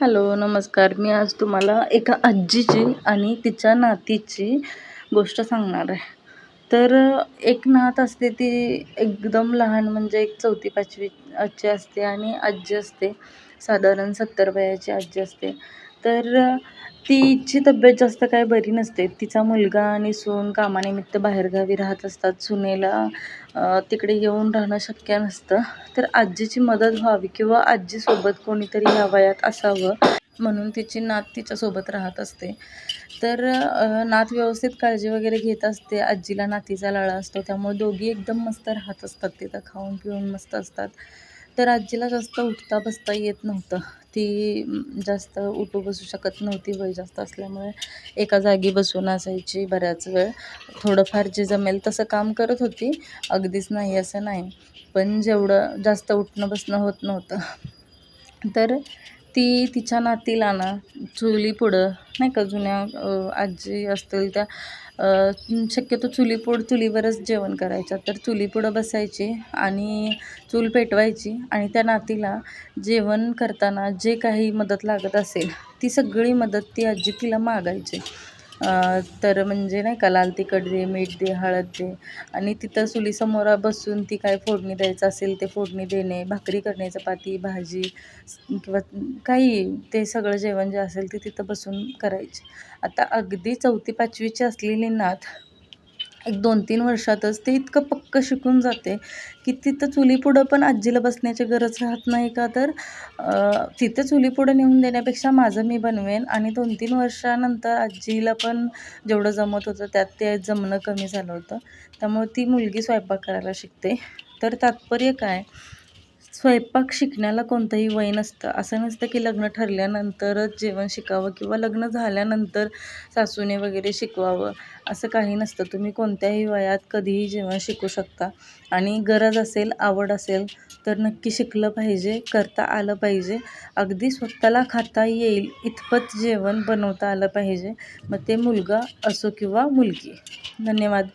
Hello नमस्कार. मी आज तुम्हाला एका आजीची आणि तिच्या नातीची गोष्ट सांगणार आहे. तर एक नात असते ती एकदम लहान म्हणजे एक चौथी पाचवी आजी असते आणि आजी असते. साधारण सत्तर वयाची आजी असते. तर तिची तब्येत जास्त काय बरी नसते. तिचा मुलगा आणि सून कामानिमित्त बाहेरगावी राहत असतात. सुनेला तिकडे येऊन राहणं शक्य नसतं. तर आजीची मदत व्हावी किंवा आजीसोबत कोणीतरी या वयात असावं म्हणून तिची नात तिच्यासोबत राहत असते. तर नात व्यवस्थित काळजी वगैरे घेत असते. आजीला नातीचा लळा असतो. त्यामुळे दोघी एकदम मस्त राहत असतात. तिथं खाऊन पिऊन मस्त असतात. तर आजीला जास्त उठता बसता येत नव्हतं. ती जास्त उठू बसू शकत नव्हती. वय जास्त असल्यामुळे एका जागी बसून असायची बऱ्याच वेळ. थोडंफार जे जमेल तसं काम करत होती. अगदीच नाही असं नाही. पण जेवढं जास्त उठणं बसणं होत नव्हतं. तर ती तिच्या नातीला ना चुलीपुढं नाही का जुन्या आजी असतील त्या शक्यतो चुलीपुढं चुलीवरच जेवण करायच्या. तर चुलीपुढं बसायची आणि चूल पेटवायची आणि त्या नातीला जेवण करताना जे काही मदत लागत असेल ती सगळी मदत ती आजी तिला मागायची. तर म्हणजे नाही का लाल तिखट दे मीठ दे हळद दे. आणि तिथं चुलीसमोर बसून ती काय फोडणी द्यायचं असेल ते फोडणी देणे भाकरी करणे चपाती भाजी किंवा काही ते सगळं जेवण जे असेल ते तिथं बसून करायचे. आता अगदी चौथी पाचवीची असलेली नात एक दोन तीन वर्षातच ते इतकं पक्क शिकून जाते की तिथं चुलीपुढं पण आजीला बसण्याची गरज राहत नाही का? तर तिथं चुलीपुढं नेऊन देण्यापेक्षा माझं मी बनवेन आणि दोन तीन वर्षानंतर आजीला पण जेवढं जमत होतं त्यात ते जमणं कमी झालं होतं. त्यामुळे ती मुलगी स्वयंपाक करायला शिकते. तर तात्पर्य काय? स्वयंपाक शिकण्याला कोणतंही वय नसतं. असं नसतं की लग्न ठरल्यानंतरच जेवण शिकावं किंवा लग्न झाल्यानंतर सासूने वगैरे शिकवावं. असं काही नसतं. तुम्ही कोणत्याही वयात कधीही जेवण शिकू शकता. आणि गरज असेल आवड असेल तर नक्की शिकलं पाहिजे करता आलं पाहिजे. अगदी स्वतःला खाता येईल इतपत जेवण बनवता आलं पाहिजे. मग ते मुलगा असो किंवा मुलगी. धन्यवाद.